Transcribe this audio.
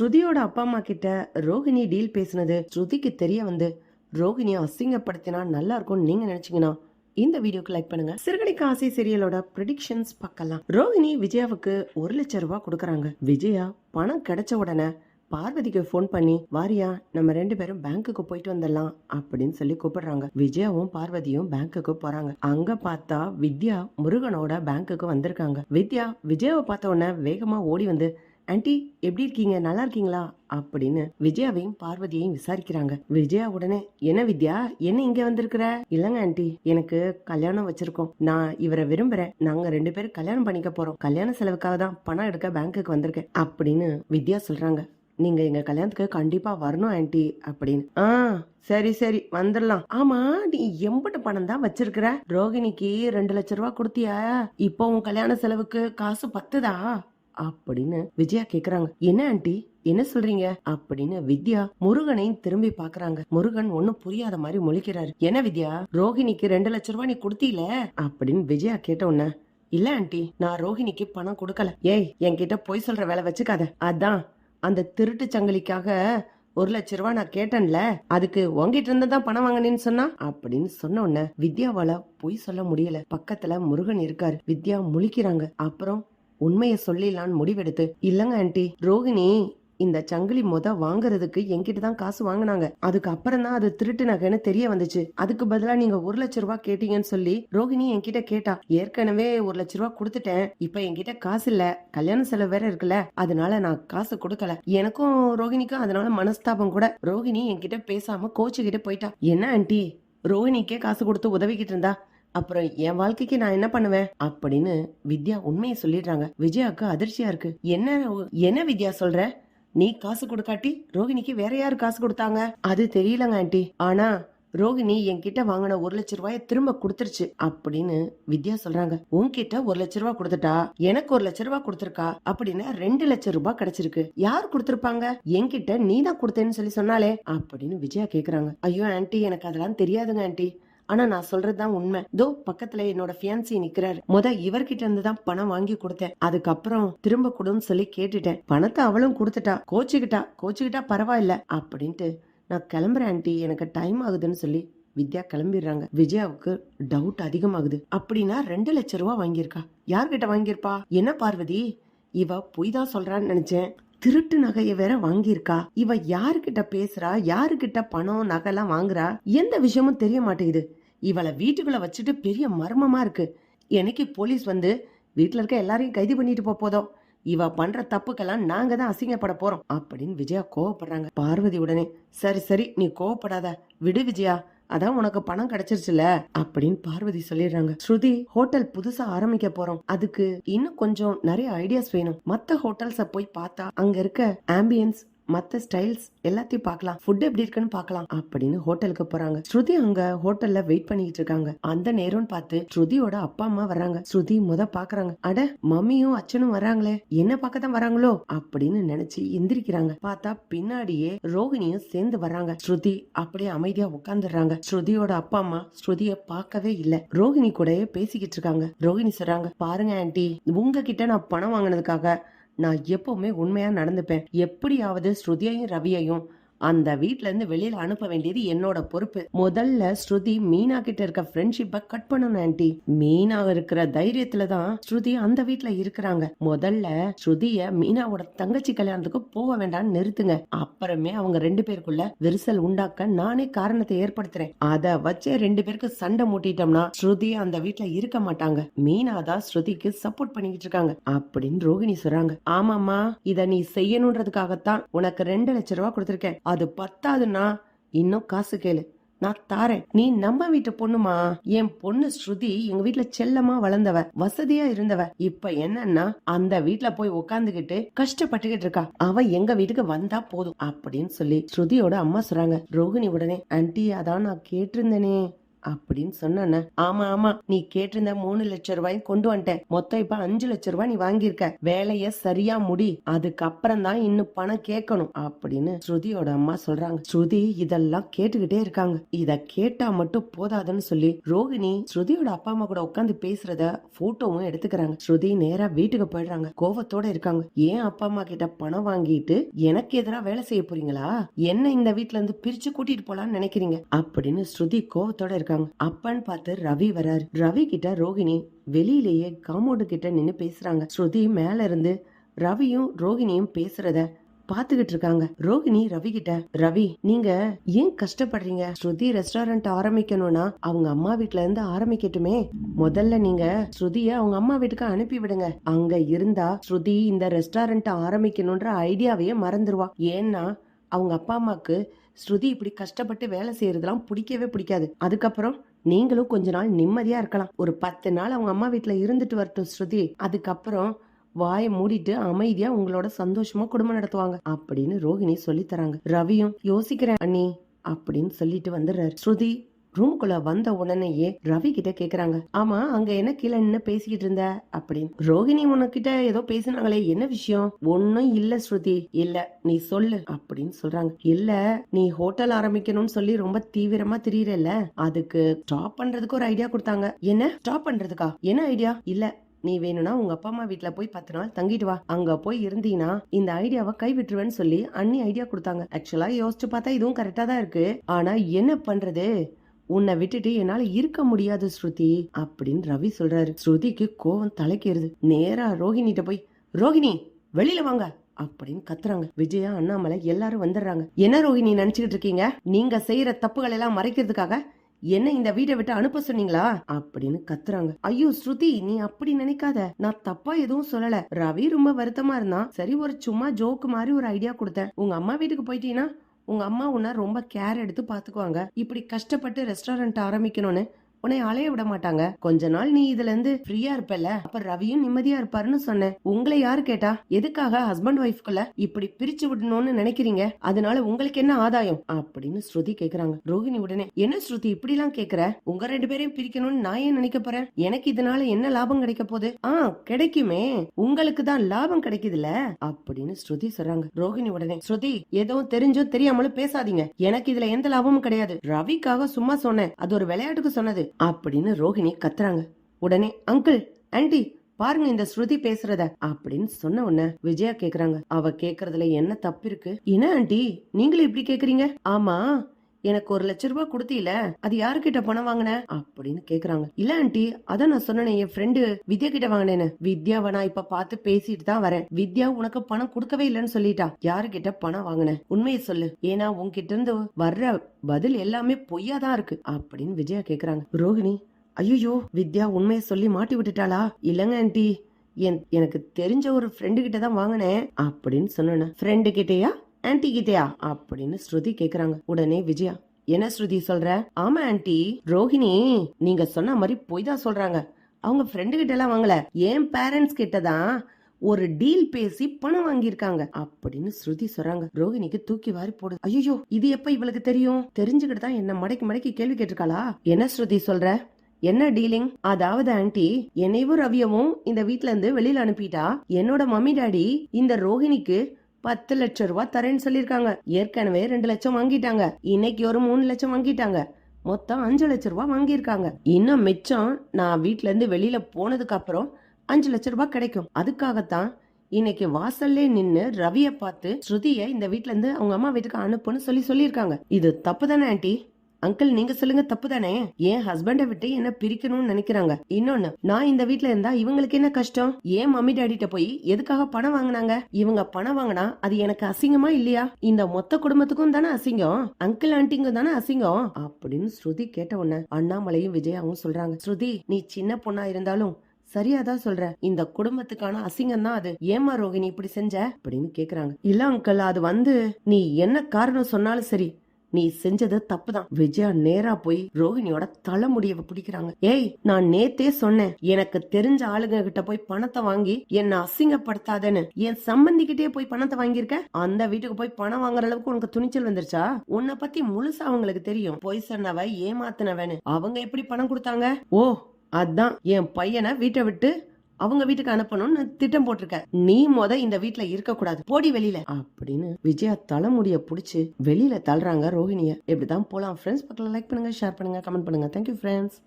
ஸ்ருதியோட அப்பா அம்மா கிட்ட ரோகிணி டீல் பேசுனது ஸ்ருதிக்கு தெரிய வந்து ரோகிணியை அசிங்கப்படுத்தினா நல்லா இருக்கும்னு நீங்க நினைச்சீங்கன்னா இந்த வீடியோக்கு லைக் பண்ணுங்க. சிறுகடிக்கு ஆசை சீரியலோட ப்ரிடிக்ஷன்ஸ் பார்க்கலாம். ரோகிணி விஜயாவுக்கு ஒரு லட்சம் ரூபாய் கொடுக்குறாங்க. விஜயா பணம் கிடைச்ச உடனே பார்வதிக்கு ஃபோன் பண்ணி வாரியா நம்ம ரெண்டு பேரும் பேங்க்குக்கு போயிட்டு வந்துடலாம் அப்படின்னு சொல்லி கூப்பிடுறாங்க. விஜயாவும் பார்வதியும் பேங்க்குக்கு போறாங்க. அங்க பார்த்தா வித்யா முருகனோட பேங்க்குக்கு வந்திருக்காங்க. வித்யா விஜயாவை பார்த்த உடனே வேகமா ஓடி வந்து ஆன்டி எப்படி இருக்கீங்க? நல்லா இருக்கீங்களா? அப்படின்னு விஜயாவையும் பார்வதியையும் விசாரிக்கிறாங்க. விஜயா உடனே என்ன வித்யா? என்ன இங்க வந்திருக்கிற? இல்லங்க ஆன்டி எனக்கு கல்யாணம் வச்சிருக்கோம். நான் இவரை விரும்புறேன். நாங்க ரெண்டு பேரும் கல்யாணம் பண்ணிக்க போறோம். கல்யாண செலவுக்காக தான் பணம் எடுக்க பேங்க்குக்கு வந்திருக்கேன். அப்படின்னு வித்யா சொல்றாங்க. நீங்க எங்க கல்யாணத்துக்கு கண்டிப்பா வரணும் ஆன்டி அப்படின்னு. ஆ சரி சரி வந்துடலாம் ஆமா நீ எம்பட்டு பணம் தான் வச்சிருக்கிற. ரோகிணிக்கு ரெண்டு லட்ச ரூபா கொடுத்தியா? இப்போ உன் கல்யாண செலவுக்கு காசு பத்துதா? அப்படின்னு விஜயா கேக்குறாங்க. என்ன ஆண்டி? என்ன சொல்றீங்க? அப்படின்னு வித்யா முருகனை திரும்பி பாக்குறாங்க. முருகன் ஒண்ணும் புரியாத மாதிரி முழிக்கிறாரு. என்ன வித்யா? ரோகிணிக்கு ரெண்டு லட்ச ரூபாய் நீ கொடுத்தீல? அப்படின்னு விஜயா கேட்ட உடனே இல்ல ஆண்டி நான் ரோகிணிக்கு பணம் கொடுக்கல. ஏய் என்கிட்ட பொய் சொல்ற வேலை வச்சுக்காத. அதான் அந்த திருட்டு சங்கிலிக்காக ஒரு லட்ச ரூபாய் நான் கேட்டேன்ல அதுக்கு உங்ககிட்ட இருந்து தான் பணம் வாங்கினேன்னு சொன்னா? அப்படின்னு சொன்ன உடனே வித்யாவால பொய் சொல்ல முடியல. பக்கத்துல முருகன் இருக்காரு. வித்யா முழிக்கிறாங்க. அப்புறம் உண்மையை சொல்லிடலான்னு முடிவெடுத்து இல்லங்க ஆன்டி ரோகிணி இந்த சங்கிலி மொத வாங்குறதுக்கு என்கிட்ட தான் காசு வாங்கினாங்க. அதுக்கு அப்புறம் தான் அது திருட்டு நகைன்னு தெரிய வந்துச்சு. அதுக்கு பதிலா நீங்க ஒரு லட்ச ரூபாய் கேட்டீங்கன்னு சொல்லி ரோகிணி என்கிட்ட கேட்டா ஏற்கனவே ஒரு லட்ச ரூபாய் கொடுத்துட்டேன். இப்ப என்கிட்ட காசு இல்ல. கல்யாண செலவு வேற இருக்குல்ல. அதனால நான் காசு கொடுக்கல. எனக்கும் ரோகிணிக்கும் அதனால மனஸ்தாபம் கூட. ரோகிணி என்கிட்ட பேசாம கோச்சுக்கிட்டு போயிட்டா. என்ன ஆன்டி ரோகிணிக்கே காசு கொடுத்து உதவிக்கிட்டு இருந்தா? அப்புறம் என் வாழ்க்கைக்கு நான் என்ன பண்ணுவேன் அப்படின்னு வித்யா உண்மையை சொல்லிடுறாங்க. விஜயாவுக்கு அதிர்ச்சியா இருக்கு. என்ன என்ன வித்யா சொல்ற? நீ காசு கொடுக்காட்டி ரோகிணிக்கு வேற யாரு காசு கொடுத்தாங்க? அது தெரியலங்க ஆண்டி. ஆனா ரோகிணி என்கிட்ட வாங்கின ஒரு லட்ச ரூபாய திரும்ப கொடுத்துருச்சு அப்படின்னு வித்யா சொல்றாங்க. உன்கிட்ட ஒரு லட்ச ரூபாய் கொடுத்துட்டா? எனக்கு ஒரு லட்ச ரூபாய் கொடுத்துருக்கா? அப்படின்னா ரெண்டு லட்சம் ரூபாய் கிடைச்சிருக்கு. யார் கொடுத்திருப்பாங்க? என்கிட்ட நீ தான் கொடுத்தேன்னு சொல்லி சொன்னாலே அப்படின்னு விஜயா கேக்குறாங்க. ஐயோ ஆன்டி எனக்கு அதெல்லாம் தெரியாதுங்க ஆன்டி ஆனா நான் சொல்றதுதான் உண்மை. தோ பக்கத்துல என்னோட ஃபியான்சி நிக்கிறாரு. முத இவர்கிட்ட இருந்து தான் பணம் வாங்கி கொடுத்தேன். அதுக்கப்புறம் திரும்ப கொடுன்னு சொல்லி கேட்டுட்டேன். பணத்தை அவளும் கொடுத்துட்டா. கோச்சுக்கிட்டா. கோச்சுக்கிட்டா பரவாயில்ல. அப்படின்ட்டு நான் கிளம்புறேன் ஆன்ட்டி எனக்கு டைம் ஆகுதுன்னு சொல்லி வித்யா கிளம்பிடுறாங்க. விஜயாவுக்கு டவுட் அதிகமாகுது. அப்படின்னா ரெண்டு லட்ச ரூபா வாங்கியிருக்கா. யார்கிட்ட வாங்கியிருப்பா? என்ன பார்வதி? இவ பொய் தான் சொல்றான்னு நினைச்சேன். திருட்டு நகையை வேற வாங்கியிருக்கா. இவ யாருகிட்ட பேசுறா? யாருகிட்ட பணம் நகைலாம் வாங்குறா? எந்த விஷயமும் தெரிய மாட்டேங்குது. இவளை வீட்டுக்குள்ள வச்சுட்டு பெரிய மர்மமா இருக்கு. என்னைக்கு போலீஸ் வந்து வீட்டுல இருக்க எல்லாரையும் கைது பண்ணிட்டு போக போதோ இவ பண்ற தப்புக்கெல்லாம் நாங்க தான் அசிங்கப்பட போறோம். அப்படின்னு விஜயா கோவப்படுறாங்க. பார்வதி உடனே சரி சரி நீ கோவப்படாத. விடு விஜயா அதான் உனக்கு பணம் கிடைச்சிருச்சுல அப்படின்னு பார்வதி சொல்லிடுறாங்க. ஸ்ருதி ஹோட்டல் புதுசா ஆரம்பிக்க போறோம். அதுக்கு இன்னும் கொஞ்சம் நிறைய ஐடியாஸ் வேணும். மத்த ஹோட்டல்ஸ போய் பார்த்தா அங்க இருக்க ஆம்பியன்ஸ் மத்த ஸ்டைல்ஸ் எல்லாத்தையும் பார்க்கலாம். ஃபுட் எப்படி இருக்குன்னு பார்க்கலாம். அப்படின்னு ஹோட்டலுக்கு போறாங்க. ஸ்ருதி அங்க ஹோட்டல்ல வெயிட் பண்ணிட்டு இருக்காங்க. அந்த நேரம்னு பார்த்து ஸ்ருதியோட அப்பா அம்மா வர்றாங்க. ஸ்ருதி முத பாக்குறாங்க. அட மம்மியும் அச்சனும் வராங்களே என்ன பார்க்க தான் வராங்களோ அப்படின்னு நினைச்சு எந்திரிக்கிறாங்க. பார்த்தா பின்னாடியே ரோகிணியும் சேர்ந்து வர்றாங்க. ஸ்ருதி அப்படியே அமைதியா உட்காந்துடுறாங்க ஸ்ருதியோட அப்பா அம்மா ஸ்ருதிய பார்க்கவே இல்ல. ரோகிணி கூடயே பேசிக்கிட்டு இருக்காங்க. ரோஹிணி சொல்றாங்க பாருங்க ஆன்டி உங்ககிட்ட நான் பணம் வாங்கினதுக்காக நான் எப்பவுமே உண்மையா நடந்துப்பேன். எப்படியாவது ஸ்ருதியையும் ரவியையும் அந்த வீட்டிலேருந்து வெளியில் அனுப்ப வேண்டியது என்னோட பொறுப்பு. முதல்ல ஸ்ருதி மீனா கிட்ட இருக்க ஃப்ரெண்ட்ஷிப்பை கட் பண்ணணும் ஆண்டி மீனா இருக்கிற தைரியத்துல தான் ஸ்ருதி அந்த வீட்டில் இருக்கிறாங்க. முதல்ல ஸ்ருதிய மீனாவோட தங்கச்சி கல்யாணத்துக்கு போக வேண்டாம்னு நிறுத்துங்க. அப்புறமே அவங்க ரெண்டு பேருக்குள்ள விரிசல் உண்டாக்க நானே காரணத்தை ஏற்படுத்துறேன். அதை வச்சே ரெண்டு பேருக்கு சண்டை மூட்டிட்டோம்னா ஸ்ருதி அந்த வீட்டில் இருக்க மாட்டாங்க. மீனா தான் ஸ்ருதிக்கு சப்போர்ட் பண்ணிக்கிட்டு இருக்காங்க. அப்படின்னு ரோகிணி சொல்றாங்க. ஆமாமா இத நீ செய்யணுன்றதுக்காகத்தான் உனக்கு ரெண்டு லட்ச ரூபா கொடுத்துருக்கேன். அது பத்தாதுன்னா இன்னும் காசு கேளு. நான் தாரேன். நீ நம்ம வீட்டு பொண்ணுமா? என் பொண்ணு ஸ்ருதி எங்க வீட்டுல செல்லமா வளர்ந்தவ வசதியா இருந்தவ. இப்ப என்னன்னா அந்த வீட்டுல போய் உட்காந்துகிட்டு கஷ்டப்பட்டுக்கிட்டு இருக்கா. அவ எங்க வீட்டுக்கு வந்தா போதும் அப்படின்னு சொல்லி ஸ்ருதியோட அம்மா சொல்றாங்க. ரோகிணி உடனே ஆன்டி அதான் நான் கேட்டிருந்தேனே. அப்படின்னு சொன்ன ஆமா ஆமா நீ கேட்டிருந்த மூணு லட்சம் ரூபாயும் கொண்டு வந்துட்டேன். மொத்தம் இப்ப அஞ்சு லட்சம் ரூபாய் நீ வாங்கியிருக்க. வேலைய சரியா முடி. அதுக்கப்புறம் தான் இன்னும் பணம் கேட்கணும் அப்படின்னு ஸ்ருதியோட அம்மா சொல்றாங்க. ஸ்ருதி இதெல்லாம் கேட்டுக்கிட்டே இருக்காங்க. இத கேட்டா மட்டும் போதாதுன்னு சொல்லி ரோகிணி ஸ்ருதியோட அப்பா அம்மா கூட உட்காந்து பேசுறத போட்டோவும் எடுத்துக்கிறாங்க. ஸ்ருதி நேரா வீட்டுக்கு போயிடுறாங்க. கோவத்தோட இருக்காங்க. ஏன் அப்பா அம்மா கிட்ட பணம் வாங்கிட்டு எனக்கு எதிராக வேலை செய்ய போறீங்களா? என்ன இந்த வீட்ல இருந்து பிரிச்சு கூட்டிட்டு போலாம்னு நினைக்கிறீங்க? அப்படின்னு ஸ்ருதி கோவத்தோட இருக்காங்க. அப்பன்னு பார்த்து ரவி வராரு. ரவி கிட்ட ரோகிணி வெளியிலேயே காமோடு கிட்ட நின்னு பேசுறாங்க. ஸ்ருதி மேல இருந்து ரவியும் ரோகிணியும் பேசுறத பாத்துக்கிட்டு இருக்காங்க. ரோகிணி ரவி கிட்ட ரவி நீங்க ஏன் கஷ்டப்படுறீங்க? ஸ்ருதி ரெஸ்டாரண்ட் ஆரம்பிக்கணும்னா அவங்க அம்மா வீட்ல இருந்து ஆரம்பிக்கட்டுமே. முதல்ல நீங்க ஸ்ருதிய அவங்க அம்மா வீட்டுக்கு அனுப்பி விடுங்க. அங்க இருந்தா ஸ்ருதி இந்த ரெஸ்டாரண்ட் ஆரம்பிக்கணும்ன்ற ஐடியாவையே மறந்துருவா. ஏன்னா அவங்க அப்பா அம்மாக்கு ஸ்ருதி இப்படி கஷ்டப்பட்டு வேலை செய்யறதெல்லாம் பிடிக்கவே பிடிக்காது. அதுக்கப்புறம் நீங்களும் கொஞ்ச நாள் நிம்மதியா இருக்கலாம். ஒரு பத்து நாள் அவங்க அம்மா வீட்டுல இருந்துட்டு வரட்டும் ஸ்ருதி. அதுக்கப்புறம் வாயை மூடிட்டு அமைதியா உங்களோட சந்தோஷமா குடும்பம் நடத்துவாங்க. அப்படின்னு ரோகிணி சொல்லி தராங்க. ரவியும் யோசிக்கிறேன் அண்ணி அப்படின்னு சொல்லிட்டு வந்துடுறாரு. ஸ்ருதி ரூமுக்குள்ள வந்த உடனேயே ரவி கிட்ட கேக்குறாங்க ஆமா அங்க என்ன கீழே நின்னு பேசிக்கிட்டு இருந்த? அப்படின்னு. ரோகிணி உனக்கிட்ட ஏதோ பேசினாங்களே என்ன விஷயம்? ஒன்னும் இல்ல ஸ்ருதி. இல்ல நீ சொல்லு அப்படின்னு சொல்றாங்க. இல்ல நீ ஹோட்டல் ஆரம்பிக்கணும்னு சொல்லி ரொம்ப தீவிரமா திரியறல அதுக்கு ஸ்டாப் பண்றதுக்கு ஒரு ஐடியா கொடுத்தாங்க. என்ன? ஸ்டாப் பண்றதுக்கா? என்ன ஐடியா இல்ல நீ வேணும்னா உங்க அப்பா அம்மா வீட்டுல போய் பத்து நாள் தங்கிட்டு வா. அங்க போய் இருந்தீங்கன்னா இந்த ஐடியாவை கை விட்டுருவேன்னு சொல்லி அண்ணி ஐடியா கொடுத்தாங்க. ஆக்சுவலா யோசிச்சு பார்த்தா இதுவும் கரெக்டா தான் இருக்கு. ஆனா என்ன பண்றது? உன்னை விட்டுட்டு என்னால இருக்க முடியாது ஸ்ருதி அப்படின்னு ரவி சொல்றாரு. ஸ்ருதிக்கு கோவம் தலைக்கேறுது. நேரா ரோஹிணிட்ட போய் ரோஹிணி வெளியில வாங்க அப்படின்னு கத்துறாங்க. விஜயா அண்ணாமலை எல்லாரும் வந்துடுறாங்க. என்ன ரோஹிணி நினைச்சுக்கிட்டு இருக்கீங்க? நீங்க செய்யற தப்புகள் எல்லாம் மறைக்கிறதுக்காக என்ன இந்த வீட்டை விட்டு அனுப்ப சொன்னீங்களா? அப்படின்னு கத்துறாங்க. ஐயோ ஸ்ருதி நீ அப்படி நினைக்காத. நான் தப்பா எதுவும் சொல்லல. ரவி ரொம்ப வருத்தமா இருந்தான். சரி ஒரு சும்மா ஜோக்கு மாதிரி ஒரு ஐடியா கொடுத்தேன். உங்க அம்மா வீட்டுக்கு போயிட்டீங்கன்னா உங்க அம்மா உன்னை ரொம்ப கேர் எடுத்து பாத்துக்குவாங்க. இப்படி கஷ்டப்பட்டு ரெஸ்டாரண்ட் ஆரம்பிக்கணும்னு உன்னை அலைய விட மாட்டாங்க. கொஞ்ச நாள் நீ இதுல இருந்து ஃப்ரீயா இருப்பல அப்ப ரவியும் நிம்மதியா இருப்பாருன்னு சொன்னேன். உங்களை யாரு கேட்டா? எதுக்காக ஹஸ்பண்ட் ஒய்ஃப்குள்ள இப்படி பிரிச்சு விடணும்னு நினைக்கிறீங்க? அதனால உங்களுக்கு என்ன ஆதாயம்? அப்படின்னு ஸ்ருதி கேக்குறாங்க. ரோஹிணி உடனே என்ன ஸ்ருதி இப்படி எல்லாம் கேக்குற? உங்க ரெண்டு பேரையும் பிரிக்கணும்னு நான் ஏன் நினைக்க போறேன்? எனக்கு இதனால என்ன லாபம் கிடைக்க போகுது? ஆ கிடைக்குமே. உங்களுக்கு தான் லாபம் கிடைக்குதுல? அப்படின்னு ஸ்ருதி சொல்றாங்க. ரோஹிணி உடனே ஸ்ருதி எதுவும் தெரிஞ்சோ தெரியாமலும் பேசாதீங்க. எனக்கு இதுல எந்த லாபமும் கிடையாது. ரவிக்காக சும்மா சொன்னேன். அது ஒரு விளையாட்டுக்கு சொன்னது. அப்படின்னு ரோஹிணி கத்துறாங்க. உடனே அங்கிள் ஆண்டி பாருங்க இந்த ஸ்ருதி பேசுறத அப்படின்னு சொன்ன உடனே விஜயா கேக்குறாங்க. அவ கேக்குறதுல என்ன தப்பு இருக்கு? என்ன ஆண்டி நீங்களும் இப்படி கேக்குறீங்க? ஆமா எனக்கு ஒரு லட்ச ரூபாய் கொடுத்தீல அது யாருக்கிட்ட பணம் வாங்கின? அப்படின்னு கேக்குறாங்க. இல்ல ஆண்டி அதான் நான் சொன்னேன் என் ஃப்ரெண்டு வித்யா கிட்ட வாங்கினேன்னு. வித்யாவை நான் இப்ப பார்த்து பேசிட்டு தான் வரேன். வித்யா உனக்கு பணம் கொடுக்கவே இல்லைன்னு சொல்லிட்டா. யாருக்கிட்ட பணம் வாங்கின? உண்மையை சொல்லு. ஏன்னா உன்கிட்ட இருந்து வர்ற பதில் எல்லாமே பொய்யா தான் இருக்கு அப்படின்னு விஜயா கேக்குறாங்க. ரோஹிணி ஐயோ வித்யா உண்மையை சொல்லி மாட்டி விட்டுட்டாளா? இல்லங்க ஆண்டி என் எனக்கு தெரிஞ்ச ஒரு ஃப்ரெண்டு கிட்ட தான் வாங்கினேன் அப்படின்னு சொன்னேன்? ஃப்ரெண்டு கிட்டேயா? ஆன்டி கிட்டயா? அப்படின்னு ஸ்ருதி கேக்குறாங்க. உடனே விஜயா என்ன ஸ்ருதி சொல்ற? ஆமா ஆன்டி ரோஹிணி நீங்க சொன்ன மாதிரி போய் தான் சொல்றாங்க. அவங்க ஃப்ரெண்டு கிட்ட எல்லாம் வாங்கல. என் பேரண்ட்ஸ் கிட்ட தான் ஒரு டீல் பேசி பணம் வாங்கியிருக்காங்க. அப்படின்னு ஸ்ருதி சொல்றாங்க. ரோஹிணிக்கு தூக்கி வாரி போடு. ஐயோ இது எப்ப இவளுக்கு தெரியும்? தெரிஞ்சுக்கிட்டு தான் என்ன மடக்கி மடக்கி கேள்வி கேட்டிருக்காளா? என்ன ஸ்ருதி சொல்ற? என்ன டீலிங் அதாவது ஆன்டி என்னையும் ரவியவும் இந்த வீட்ல இருந்து வெளியில அனுப்பிட்டா என்னோட மம்மி டாடி இந்த ரோஹிணிக்கு பத்து லட்சம் ரூபா தரேன்னு சொல்லியிருக்காங்க. ஏற்கனவே ரெண்டு லட்சம் வாங்கிட்டாங்க. இன்னைக்கு ஒரு மூணு லட்சம் வாங்கிட்டாங்க. மொத்தம் அஞ்சு லட்சம் ரூபா வாங்கியிருக்காங்க. இன்னும் மிச்சம் நான் வீட்டிலேருந்து வெளியில் போனதுக்கு அப்புறம் அஞ்சு லட்சம் ரூபா கிடைக்கும். அதுக்காகத்தான் இன்னைக்கு வாசல்லே நின்று ரவியை பார்த்து ஸ்ருதியை இந்த வீட்டிலேருந்து அவங்க அம்மா வீட்டுக்கு அனுப்புன்னு சொல்லி சொல்லியிருக்காங்க. இது தப்பு தானே ஆன்ட்டி அங்கிள் நீங்க சொல்லுங்க தப்பு தானே என் ஹஸ்பண்ட விட்டு என்ன பிரிக்கணும்னு நினைக்கிறாங்க. இன்னொன்னு நான் இந்த வீட்ல இருந்தா இவங்களுக்கு என்ன கஷ்டம்? ஏன் மம்மி டாடிட்ட போய் எதுக்காக பணம் வாங்கினாங்க? இவங்க பணம் வாங்கினா அது எனக்கு அசிங்கமா இல்லையா? இந்த மொத்த குடும்பத்துக்கும் தானே அசிங்கம்? அங்கிள் ஆண்டிங்க தானே அசிங்கம்? அப்படின்னு ஸ்ருதி கேட்ட உடனே அண்ணாமலையும் விஜயாவும் சொல்றாங்க. ஸ்ருதி நீ சின்ன பொண்ணா இருந்தாலும் சரியாதான் சொல்ற. இந்த குடும்பத்துக்கான அசிங்கம் தான் அது. ஏமா ரோகிணி இப்படி செஞ்ச? அப்படின்னு கேக்குறாங்க. இல்ல அங்கிள் அது வந்து நீ என்ன காரணம் சொன்னாலும் சரி நீ செஞ்சது தப்புதான். விஜயா நேரா போய் ரோஹிணியோட தலைமுடிய பிடிக்கிறாங்க. ஏய் நான் நேத்தே சொன்னேன் எனக்கு தெரிஞ்ச ஆளுங்க கிட்ட போய் பணத்தை வாங்கி என்ன அசிங்கப்படுத்தாதேன்னு. என் சம்பந்திக்கிட்டே போய் பணத்தை வாங்கியிருக்க? அந்த வீட்டுக்கு போய் பணம் வாங்குற அளவுக்கு உனக்கு துணிச்சல் வந்துருச்சா? உன்னை பத்தி முழுசா அவங்களுக்கு தெரியும். பொய் சொன்னவ ஏமாத்தினவன்னு. அவங்க எப்படி பணம் கொடுத்தாங்க? ஓ அதான். என் பையனை வீட்டை விட்டு அவங்க வீட்டுக்கு அனுப்பணும்னு திட்டம் போட்டிருக்க. நீ முத இந்த வீட்ல இருக்க கூடாது போடி வெளியில. அப்படின்னு விஜயா தலைமுடிய புடிச்சு வெளியில தள்ளுறாங்க ரோஹிணிய. இப்படிதான் போலாம்? ஃப்ரெண்ட்ஸ் பக்கத்துல லைக் பண்ணுங்க ஷேர் பண்ணுங்க கமெண்ட் பண்ணுங்க. Thank you friends